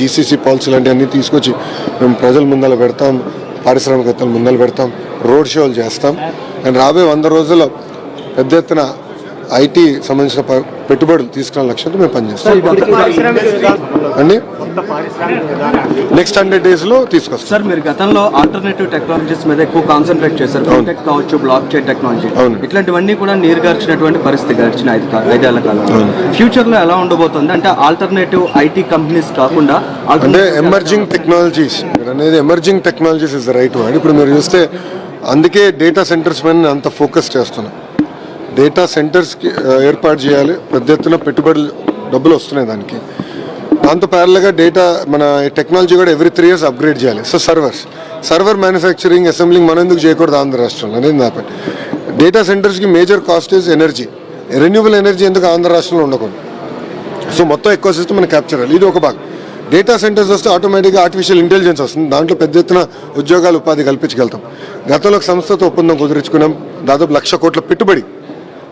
GCC policy లాంటివన్నీ తీసుకొచ్చి మేము ప్రజల ముందర పెడతాం పారిశ్రామికవేత్తల ముందర పెడతాం రోడ్ షోలు చేస్తాం. అండ్ రాబోయే వంద రోజుల్లో పెద్ద ఎత్తున ఐటీ సంబంధించిన పెట్టుబడులు తీసుకునే లక్ష్యంతో మేము పనిచేస్తాం. అండి? నెక్స్ట్ హండ్రెడ్ డేస్లో తీసుకొస్తాం. సార్ మీరు గతంలో ఆల్టర్నేటివ్ టెక్నాలజీస్ మీద ఎక్కువ కాన్సన్ట్రేట్ చేశారు. ఫిన్టెక్ కావచ్చు బ్లాక్ చైన్ టెక్నాలజీ అవును. ఇట్లాంటివన్నీ కూడా నీరు గార్చినటువంటి పరిస్థితి గడిచిన ఐదేళ్ళ కాలంలో. ఫ్యూచర్లో ఎలా ఉండబోతుంది? అంటే ఆల్టర్నేటివ్ ఐటీ కంపెనీస్ కాకుండా అంటే ఎమర్జింగ్ టెక్నాలజీస్ అనేది emerging technologies is the right word ఇప్పుడు మీరు చూస్తే అందుకే డేటా సెంటర్స్ పైన నేను అంత ఫోకస్ చేస్తున్నాను డేటా సెంటర్స్కి ఏర్పాటు చేయాలి. పెద్ద ఎత్తున పెట్టుబడులు డబ్బులు వస్తున్నాయి దానికి. దాంతో ప్యారల్గా డేటా మన టెక్నాలజీ కూడా ఎవ్రీ త్రీ ఇయర్స్ అప్గ్రేడ్ చేయాలి. So servers server manufacturing assembling మనం ఎందుకు చేయకూడదు ఆంధ్ర రాష్ట్రంలో? అనేది నా పని. Data సెంటర్స్కి major cost is energy renewable energy ఎందుకు ఆంధ్ర రాష్ట్రంలో ఉండకూడదు? సో మొత్తం ఎక్కువ సిస్టమ్ మనం క్యాప్చర్ చేయాలి. ఇది ఒక భాగం. డేటా సెంటర్స్ వస్తే ఆటోమేటిక్గా ఆర్టిఫిషియల్ ఇంటెలిజెన్స్ వస్తుంది. దాంట్లో పెద్ద ఎత్తున ఉద్యోగాలు ఉపాధి కల్పించగలుగుతాం. గతంలో ఒక సంస్థతో ఒప్పందం కుదుర్చుకున్నాం. దాదాపు లక్ష కోట్ల పెట్టుబడి.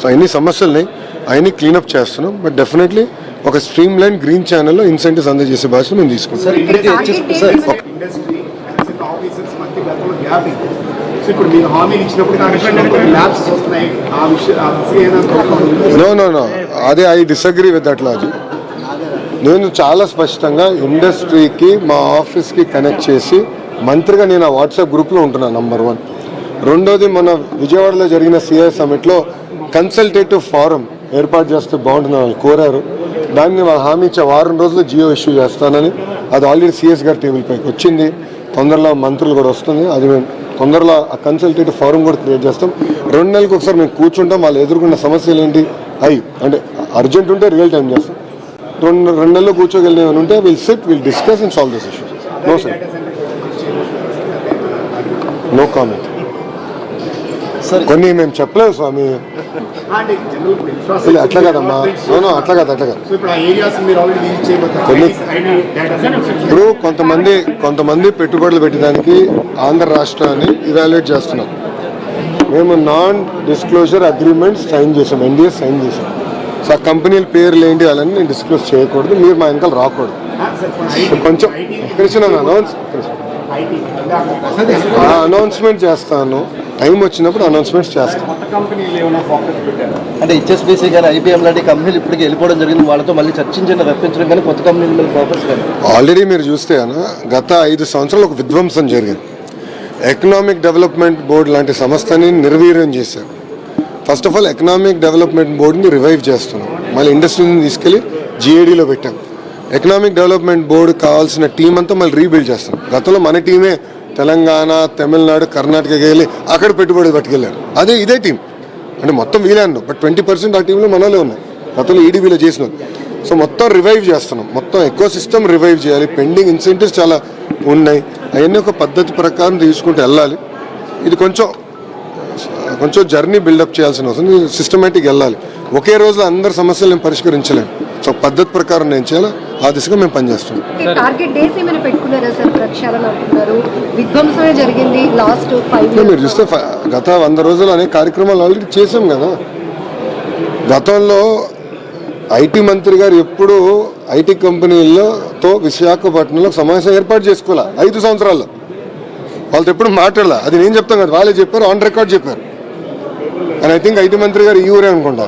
సో అన్ని సమస్యల్ని అవన్నీ క్లీనప్ చేస్తున్నాం. బట్ డెఫినెట్లీ ఒక స్ట్రీమ్ లైన్ గ్రీన్ ఛానల్లో ఇన్సెంటివ్స్ అందజేసే బాధ్యత మేము తీసుకుంటాం. నో నో నో అదే I disagree with that logic నేను చాలా స్పష్టంగా ఇండస్ట్రీకి మా ఆఫీస్కి కనెక్ట్ చేసి మంత్రిగా నేను ఆ వాట్సాప్ గ్రూప్లో ఉంటున్నాను నంబర్ వన్ రెండోది మన విజయవాడలో జరిగిన సిఐ సమిట్లో కన్సల్టేటివ్ ఫారం ఏర్పాటు చేస్తే బాగుంటుంది వాళ్ళు కోరారు. దాన్ని వాళ్ళు హామీ ఇచ్చే వారం రోజులు జియో ఇష్యూ చేస్తానని అది ఆల్రెడీ సిఎస్ గారి టేబుల్ పైకి వచ్చింది. తొందరలో మంత్రులు కూడా వస్తుంది. అది మేము తొందరలో ఆ కన్సల్టేటివ్ ఫారం కూడా క్రియేట్ చేస్తాం. రెండు నెలలకు ఒకసారి మేము కూర్చుంటాం. వాళ్ళు ఎదుర్కొన్న సమస్యలు ఏంటి? అవి అంటే అర్జెంట్ ఉంటే రియల్ టైం చేస్తాం. రెండు రెండు నెలలు కూర్చోగలిగిన ఉంటే will sit will discuss and solve this issue no sir no comment కొన్ని మేము చెప్పలేము స్వామి. అట్లా కదమ్మా. నో నో అట్లా కాదు అట్లా కాదు. ఇప్పుడు కొన్ని- కొంతమంది కొంతమంది పెట్టుబడులు పెట్టడానికి ఆంధ్ర రాష్ట్రాన్ని ఇవాల్యుయేట్ చేస్తున్నాం మేము నాన్ డిస్క్లోజర్ అగ్రిమెంట్ సైన్ చేసాం ఎన్డీఎస్ సైన్ చేసాం. సో ఆ కంపెనీల పేర్లు ఏంటి అలాని నేను డిస్క్లోజ్ చేయకూడదు మీరు మా వెనకాల రాకూడదు. కొంచెం కృష్ణ అనౌన్స్ అనౌన్స్మెంట్ చేస్తాను. టైం వచ్చినప్పుడు అనౌన్స్మెంట్స్ పెట్టారు? అంటే హెచ్ఎస్బీసీ కానీ ఐబీఎం లాంటి కంపెనీలు ఇప్పటికి వెళ్ళిపోవడం జరిగింది. వాళ్ళతో మళ్ళీ చర్చించండి రప్పించడం కానీ కొత్త కంపెనీల మీద ఫోకస్ కానీ. ఆల్రెడీ మీరు చూస్తే అన్న గత ఐదు సంవత్సరాలు ఒక విధ్వంసం జరిగింది. ఎకనామిక్ డెవలప్మెంట్ బోర్డు లాంటి సంస్థని నిర్వీర్యం చేశారు. First of all economic development బోర్డుని revive చేస్తున్నాం. మళ్ళీ ఇండస్ట్రీని తీసుకెళ్ళి జిఏడీలో పెట్టాం. ఎకనామిక్ డెవలప్మెంట్ బోర్డు కావాల్సిన టీం అంతా మళ్ళీ రీబిల్డ్ చేస్తాం గతంలో మన టీమే తెలంగాణ తమిళనాడు కర్ణాటకకి వెళ్ళి అక్కడ పెట్టుబడి పట్టుకెళ్ళారు. అదే ఇదే టీం. అంటే మొత్తం వీలే అన్నాం బట్ ట్వంటీ పర్సెంట్ ఆ టీంలో మనలో ఉన్నాయి. గతంలో ఈడీబీలో చేసినాం సో మొత్తం రివైవ్ చేస్తున్నాం. మొత్తం ఎక్కువ సిస్టమ్ రివైవ్ చేయాలి. పెండింగ్ ఇన్సెంటివ్స్ చాలా ఉన్నాయి. అవన్నీ ఒక పద్ధతి ప్రకారం తీసుకుంటూ వెళ్ళాలి. ఇది కొంచెం కొంచెం జర్నీ బిల్డప్ చేయాల్సిన అవసరం. సిస్టమేటిక్ వెళ్ళాలి. ఒకే రోజులో అందరి సమస్యలు నేను సో పద్ధతి ప్రకారం నేను చేయాలి? ఆ దిశగా మేము పనిచేస్తున్నాం. మీరు చూస్తే గత వంద రోజులు అనేక కార్యక్రమాలు ఆల్రెడీ చేసాం కదా. గతంలో ఐటీ మంత్రి గారు ఎప్పుడు ఐటీ కంపెనీలతో విశాఖపట్నంలో సమావేశం ఏర్పాటు చేసుకోలే ఐదు సంవత్సరాల్లో. వాళ్ళతో ఎప్పుడు మాట్లాడలే? అది నేను చెప్తాను కదా వాళ్ళే చెప్పారు ఆన్ రికార్డ్ చెప్పారు. అండ్ ఐ థింక్ ఐటీ మంత్రి గారు ఈ ఊరే అనుకుంటా.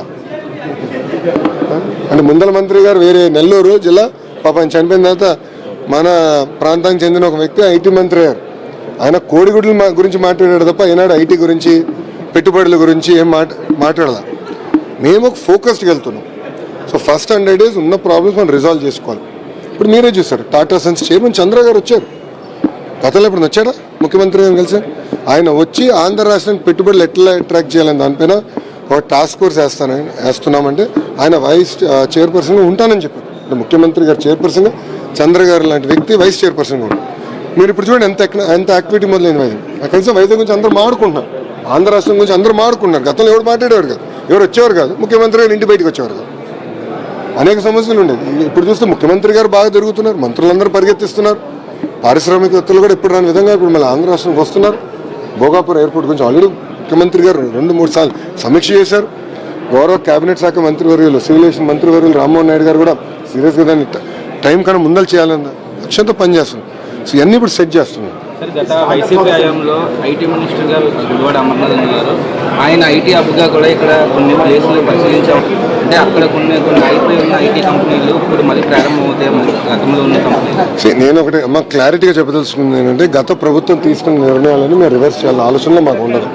అంటే ముందల మంత్రి గారు వేరే నెల్లూరు జిల్లా పాపం చనిపోయిన తర్వాత మన ప్రాంతానికి చెందిన ఒక వ్యక్తి ఐటీ మంత్రి గారు ఆయన కోడిగుడ్ల మా- గురించి మాట్లాడాడు తప్ప ఈనాడు ఐటీ గురించి పెట్టుబడుల గురించి ఏం మాట మాట్లాడదా మేము ఒక ఫోకస్డ్కి వెళ్తున్నాం. సో ఫస్ట్ హండ్రెడ్ డేస్ ఉన్న ప్రాబ్లమ్స్ మనం రిజాల్వ్ చేసుకోవాలి. ఇప్పుడు మీరే చూసారు టాటా సన్స్ చైర్మన్ చంద్ర గారు వచ్చారు. గతంలో ఇప్పుడు వచ్చాడా? ముఖ్యమంత్రి గారు కలిసి? ఆయన వచ్చి ఆంధ్ర రాష్ట్రానికి పెట్టుబడులు ఎట్లా అట్రాక్ట్ చేయాలని దానిపైన ఒక టాస్క్ ఫోర్స్ వేస్తాను వేస్తున్నామంటే ఆయన వైస్ చైర్పర్సన్గా ఉంటానని చెప్పారు. అంటే ముఖ్యమంత్రి గారు చైర్పర్సన్గా చంద్ర గారు లాంటి వ్యక్తి వైస్ చైర్పర్సన్గా ఉంటారు. మీరు ఇప్పుడు చూడండి ఎంత ఎంత యాక్టివిటీ మొదలైంది వైద్యం. కనీసం వైద్యం గురించి అందరూ మాడుకుంటున్నారు. ఆంధ్ర రాష్ట్రం గురించి అందరూ మాడుకుంటున్నారు. గతంలో ఎవరు మాట్లాడేవారు కాదు. ఎవరు వచ్చేవారు కాదు. ముఖ్యమంత్రి గారు ఇంటి బయటకు వచ్చేవారు కాదు. అనేక సమస్యలు ఉండేది ఇప్పుడు చూస్తే ముఖ్యమంత్రి గారు బాగా జరుగుతున్నారు. మంత్రులందరూ పరిగెత్తిస్తున్నారు. పారిశ్రామికవేత్తలు కూడా ఇప్పుడు రాని విధంగా ఇప్పుడు మళ్ళీ ఆంధ్ర రాష్ట్రంకి వస్తున్నారు. భోగాపురం ఎయిర్పోర్ట్ గురించి ఆల్రెడీ ముఖ్యమంత్రి గారు రెండు మూడు సార్లు సమీక్ష చేశారు. గౌరవ కేబినెట్ శాఖ మంత్రివర్యులు సివిలేషన్ మంత్రివర్యులు రామ్మోహన్ నాయుడు గారు కూడా సీరియస్గా దాన్ని ట- కన్నా ముందలు చేయాలన్న లక్ష్యంతో పనిచేస్తున్నాం సో ఇవన్నీ ఇప్పుడు సెట్ చేస్తున్నాం సార్ గత వైసీపీ హయాంలో ఐటీ మినిస్టర్ గారు గుడివాడ అమర్నాథ్ గారు ఆయన ఐటీ హబ్గా కూడా ఇక్కడ కొన్ని ప్లేసులు పరిశీలించాం. అంటే అక్కడ కొన్ని కొన్ని అయిపోయి ఉన్న ఐటీ కంపెనీలు ఇప్పుడు మళ్ళీ ప్రారంభమవుతాయి మళ్ళీ గతంలో ఉన్న కంపెనీలు. సే- నేను ఒకటి అమ్మ క్లారిటీగా చెప్పదలుచుకుంది ఏంటంటే గత ప్రభుత్వం తీసుకున్న నిర్ణయాలను మేము రివర్స్ చేయాలని ఆలోచనలో మాకు ఉండదు.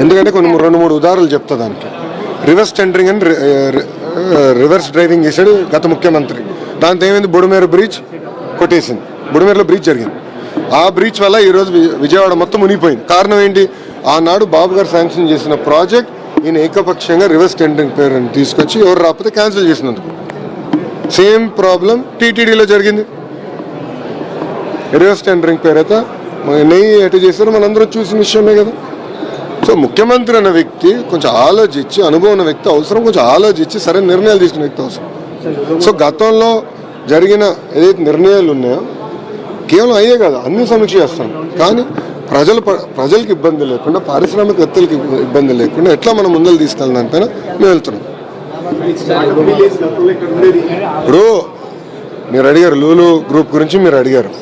ఎందుకంటే కొన్ని రెండు మూడు ఉదాహరణలు చెప్తా దానికి. రివర్స్ టెండరింగ్ అని రివర్స్ డ్రైవింగ్ చేశాడు గత ముఖ్యమంత్రి. దాంతో ఏమైంది? బుడమేరు బ్రిడ్జ్ కొట్టేసింది. బుడమేరులో బ్రిడ్జ్ జరిగింది. ఆ బ్రిడ్జ్ వల్ల ఈరోజు వి- విజయవాడ మొత్తం మునిగిపోయింది. కారణం ఏంటి? ఆనాడు బాబు గారు శాంక్షన్ చేసిన ప్రాజెక్ట్ ఈయన ఏకపక్షంగా రివర్స్ టెండరింగ్ పేరుని తీసుకొచ్చి ఎవరు రాకపోతే క్యాన్సిల్ చేసినందుకు. సేమ్ ప్రాబ్లం టీటీడీలో జరిగింది. రివర్స్ టెండరింగ్ పేరైతే నెయ్యి ఎటు చేశారో మనందరం చూసిన విషయమే కదా. సో ముఖ్యమంత్రి అనే వ్యక్తి కొంచెం ఆలోచించి అనుభవం ఉన్న వ్యక్తి అవసరం కొంచెం ఆలోచించి సరైన నిర్ణయాలు తీసుకున్న వ్యక్తి అవసరం. సో గతంలో జరిగిన ఏదైతే నిర్ణయాలు ఉన్నాయో కేవలం అయ్యే కాదు అన్ని సమీక్ష చేస్తాం. కానీ ప్రజలు ప్రజలకు ఇబ్బంది లేకుండా పారిశ్రామికవేత్తలకు ఇబ్బంది లేకుండా ఎట్లా మనం ముందలు తీసుకెళ్ళాలంటే మేము వెళ్తున్నాం. ఇప్పుడు మీరు అడిగారు లూలు గ్రూప్ గురించి మీరు అడిగారు.